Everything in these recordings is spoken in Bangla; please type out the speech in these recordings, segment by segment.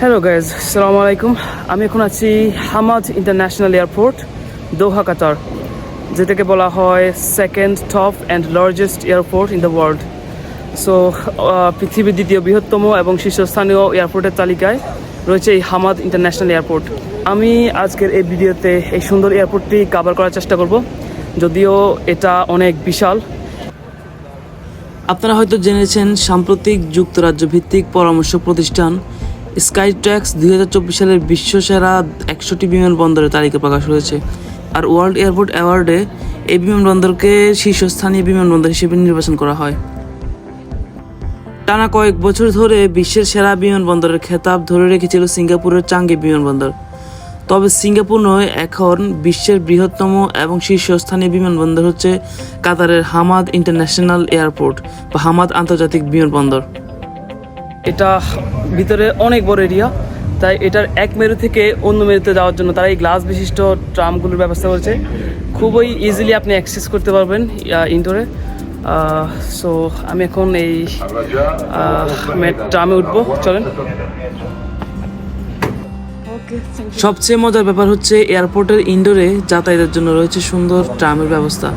হ্যালো গাইজ সালামু আলাইকুম আমি এখন আছি Hamad international airport Doha Qatar যেটাকে বলা হয় second top and largest airport in the world so পৃথিবীর দ্বিতীয় বৃহত্তম এবং শীর্ষস্থানীয় এয়ারপোর্টের তালিকায় রয়েছে এই হামাদ ইন্টারন্যাশনাল এয়ারপোর্ট আমি আজকের এই ভিডিওতে এই সুন্দর এয়ারপোর্টটি কাভার করার চেষ্টা করব, যদিও এটা অনেক বিশাল। আপনারা হয়তো জেনেছেন সাম্প্রতিক যুক্তরাজ্য ভিত্তিক পরামর্শ প্রতিষ্ঠান স্কাই ট্র্যাক্স দুই হাজার চব্বিশ সালের বিশ্বসেরা একশোটি বিমানবন্দরের তালিকা প্রকাশ হয়েছে আর ওয়ার্ল্ড এয়ারপোর্ট অ্যাওয়ার্ডে এই বিমানবন্দরকে শীর্ষস্থানীয় বিমানবন্দর হিসেবে নির্বাচন করা হয়। টানা কয়েক বছর ধরে বিশ্বের সেরা বিমানবন্দরের খেতাব ধরে রেখেছিল সিঙ্গাপুরের চাঙ্গি বিমানবন্দর। তবে সিঙ্গাপুর নয়, এখন বিশ্বের বৃহত্তম এবং শীর্ষস্থানীয় বিমানবন্দর হচ্ছে কাতারের হামাদ ইন্টারন্যাশনাল এয়ারপোর্ট বা হামাদ আন্তর্জাতিক বিমানবন্দর। এটা ভিতরে অনেক বড় এরিয়া তাই এটার এক মেরু থেকে অন্য মেরুতে যাওয়ার জন্য তারা এই গ্লাস বিশিষ্ট ট্রামগুলোর ব্যবস্থা করেছে। খুবই ইজিলি আপনি অ্যাক্সেস করতে পারবেন ইনডোরে সো আমি এখন এই ট্রামে উঠবো চলেন। সবচেয়ে মজার ব্যাপার হচ্ছে এয়ারপোর্টের ইনডোরে যাতায়াতের জন্য রয়েছে সুন্দর ট্রামের ব্যবস্থা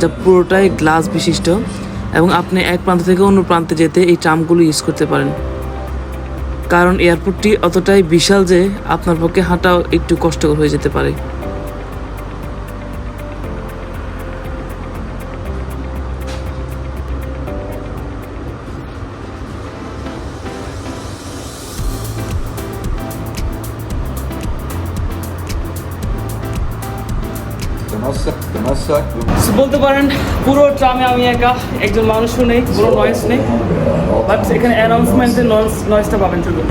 যা পুরোটাই গ্লাস বিশিষ্ট। এবং আপনি এক প্রান্ত থেকে অন্য প্রান্তে যেতে এই ট্রামগুলো ইউজ করতে পারেন। কারণ এয়ারপোর্টটি অতটাই বিশাল যে আপনার পক্ষে হাঁটাও একটু কষ্টকর হয়ে যেতে পারে। Nossa বলতে পারেন পুরো ট্রামে আমি একা একজন মানুষও নেই পুরো নয়েস নেই বাট এখানে অ্যানাউন্সমেন্টের নয়েস নয়েসটা পাবেন শুধু।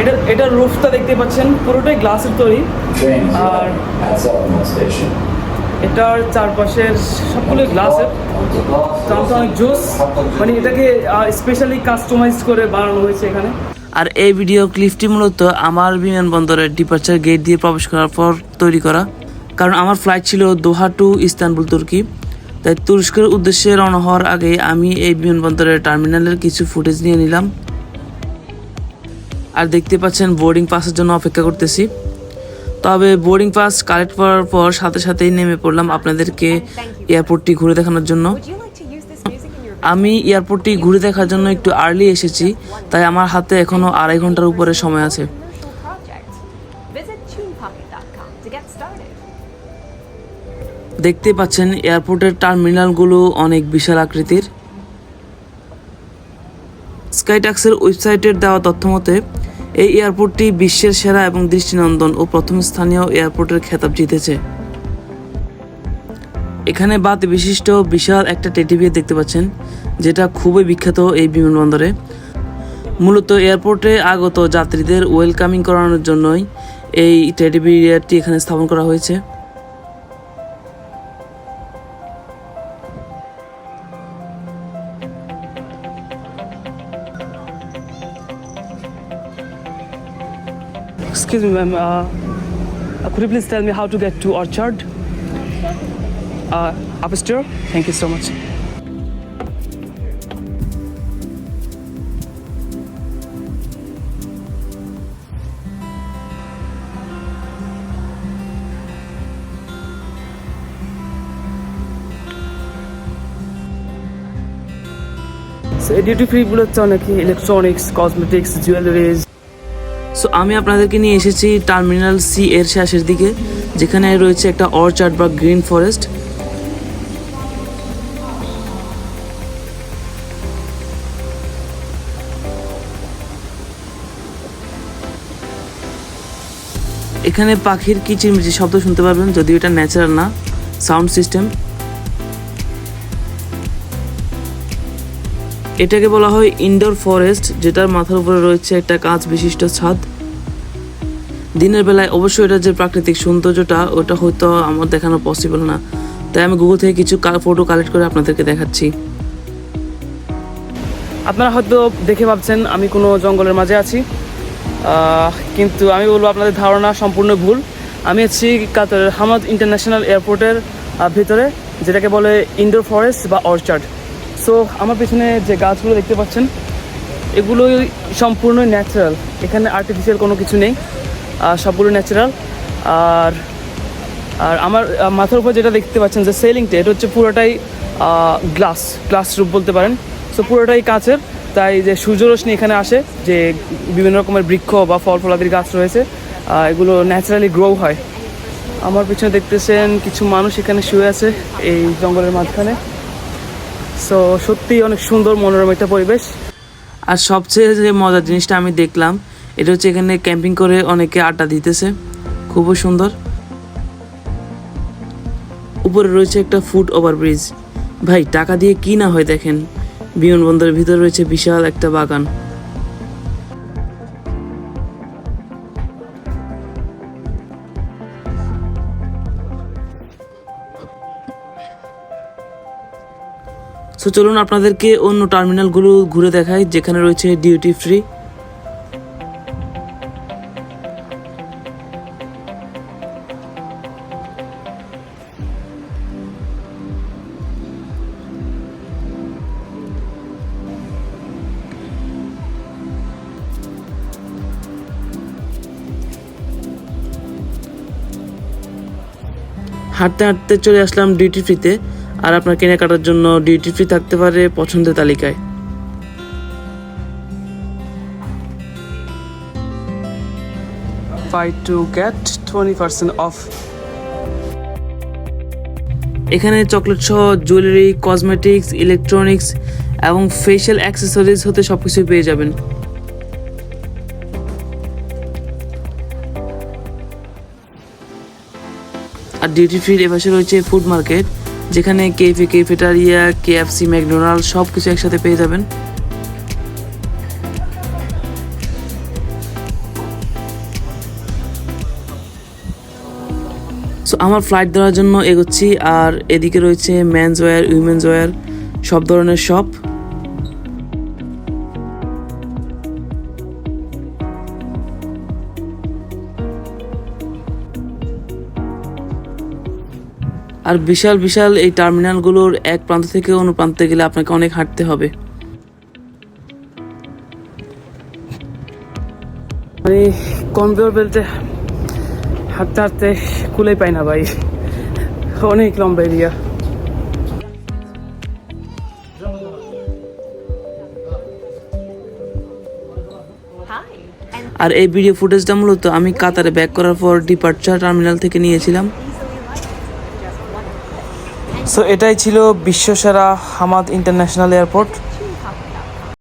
এটা এটার রুফটা দেখতে পাচ্ছেন পুরোটাই গ্লাসের তৈরি। আর. এটার চারপাশের সবগুলো গ্লাসের ট্রামটা অনেক জোস মানে এটাকে স্পেশালি কাস্টমাইজ করে বানানো হয়েছে এখানে। আর এই ভিডিও ক্লিপটি মূলত আমার বিমানবন্দরের ডিপার্চার গেট দিয়ে প্রবেশ করার পর তৈরি করা। কারণ আমার ফ্লাইট ছিল দোহা টু ইস্তানবুল তুর্কি। তাই তুরস্কের উদ্দেশ্যে রওনা হওয়ার আগে আমি এই বিমানবন্দরের টার্মিনালের কিছু ফুটেজ নিয়ে নিলাম। আর দেখতে পাচ্ছেন বোর্ডিং পাসের জন্য অপেক্ষা করতেছি। তবে বোর্ডিং পাস কালেক্ট করার পর সাথে সাথেই নেমে পড়লাম আপনাদেরকে এয়ারপোর্টটি ঘুরে দেখানোর জন্য। আমি এয়ারপোর্টটি ঘুরে দেখার জন্য একটু আর্লি এসেছি তাই আমার হাতে এখনও আড়াই ঘণ্টার উপরে সময় আছে। দেখতে পাচ্ছেন এয়ারপোর্টের টার্মিনালগুলো অনেক বিশাল আকৃতির। স্কাইট্যাক্সের ওয়েবসাইটের দেওয়া তথ্য মতে, এই এয়ারপোর্টটি বিশ্বের সেরা এবং দৃষ্টিনন্দন ও প্রথম স্থানীয় এয়ারপোর্টের খেতাব জিতেছে। এখানে বাত বিশিষ্ট বিশাল একটা টেটিভিয়ে দেখতে পাচ্ছেন, যেটা খুবই বিখ্যাত এই বিমানবন্দরে। মূলত এয়ারপোর্টে আগত যাত্রীদের ওয়েলকামিং করানোর জন্যই এই টেডিবিয়ারটি এখানে স্থাপন করা হয়েছে। Excuse me, ma'am. Uh, could you please tell me how to get to Orchard? Uh, upstairs? Thank you so much. So, duty ফ্রিগুলো হচ্ছে অনেক ইলেকট্রনিক্স কসমেটিক্স জুয়েলারিজ সো আমি আপনাদেরকে নিয়ে এসেছি টার্মিনাল সি এর শেষের দিকে, যেখানে রয়েছে একটা অর্চার্ড বা গ্রিন ফরেস্ট। এখানে পাখির কিচিরমিচির শব্দ শুনতে পারবেন, যদিও এটা ন্যাচারাল না। সাউন্ড সিস্টেম এটাকে বলা হয় ইনডোর ফরেস্ট যেটার মাথার উপরে রয়েছে একটা কাঁচ বিশিষ্ট ছাদ। দিনের বেলায় অবশ্যই এটা যে প্রাকৃতিক সৌন্দর্যটা, ওটা হয়তো আমার দেখানো পসিবল না। তাই আমি গুগল থেকে কিছু ফটো কালেক্ট করে আপনাদেরকে দেখাচ্ছি। আপনারা হয়তো দেখে ভাবছেন আমি কোনো জঙ্গলের মাঝে আছি। কিন্তু আমি বলব আপনাদের ধারণা সম্পূর্ণ ভুল। আমি আছি কাতারের হামাদ ইন্টারন্যাশনাল এয়ারপোর্টের ভিতরে, যেটাকে বলে ইনডোর ফরেস্ট বা অর্চার্ড সো আমার পেছনে যে গাছগুলো দেখতে পাচ্ছেন, এগুলোই সম্পূর্ণ ন্যাচারাল এখানে আর্টিফিশিয়াল কোনো কিছু নেই সবগুলো ন্যাচারাল আর আর আমার মাথার উপর যেটা দেখতে পাচ্ছেন যে সেলিংটা এটা হচ্ছে পুরোটাই গ্লাস গ্লাস রূপ বলতে পারেন। সো পুরোটাই কাঁচের, তাই যে সূর্যরশ্মি এখানে আসে, যে বিভিন্ন রকমের বৃক্ষ বা ফল ফলাদির গাছ রয়েছে এগুলো ন্যাচারালি গ্রো হয়। আমার পিছনে দেখতেছেন কিছু মানুষ এখানে শুয়ে আছে, এই জঙ্গলের মাঝখানে। সো সত্যি অনেক সুন্দর মনোরম একটা পরিবেশ। আর সবচেয়ে যে মজার জিনিসটা আমি দেখলাম, এটা হচ্ছে এখানে ক্যাম্পিং করে অনেকে আড্ডা দিতেছে। খুবই সুন্দর। উপরে রয়েছে একটা ফুট ওভারব্রিজ। ভাই, টাকা দিয়ে কি না হয় দেখেন। বিমানবন্দরের ভিতরে রয়েছে বিশাল একটা বাগান। সো চলুন আপনাদেরকে অন্য টার্মিনালগুলো ঘুরে দেখাই, যেখানে রয়েছে ডিউটি ফ্রি হাঁটতে হাঁটতে চলে আসলাম ডিউটি ফ্রিতে আর আপনার কেনাকাটার জন্য ডিউটি ফ্রি থাকতে পারে পছন্দের তালিকায়। To get twenty percent off এখানে চকলেট সহ জুয়েলারি কসমেটিক্স ইলেকট্রনিক্স এবং ফেশিয়াল অ্যাক্সেসরিজ হতে সব কিছুই পেয়ে যাবেন। আর ডিউটি ফ্রির এপাশে রয়েছে ফুড মার্কেট যেখানে কেফে কেফেটারিয়া, কেএফসি, ম্যাকডোনাল্ড সব কিছু একসাথে পেয়ে যাবেন। সো আমার ফ্লাইট ধরার জন্য এগোচ্ছি, আর এদিকে রয়েছে ম্যানস ওয়্যার উইমেন্স ওয়্যার সব ধরনের শপ আর বিশাল বিশাল এই টার্মিনালগুলোর এক প্রান্ত থেকে অন্য প্রান্তে গেলে আপনাকে অনেক হাঁটতে হবে। মানে কনভেয়র বেল্টে হাঁটতে হাঁটতে কুলাই পাই না ভাই। অনেক লম্বা এরিয়া। আর এই ভিডিও ফুটেজটা মূলত আমি কাতারে ব্যাক করার পর ডিপার্চার টার্মিনাল থেকে নিয়েছিলাম। সো এটাই ছিল বিশ্বসেরা হামাদ ইন্টারন্যাশনাল এয়ারপোর্ট।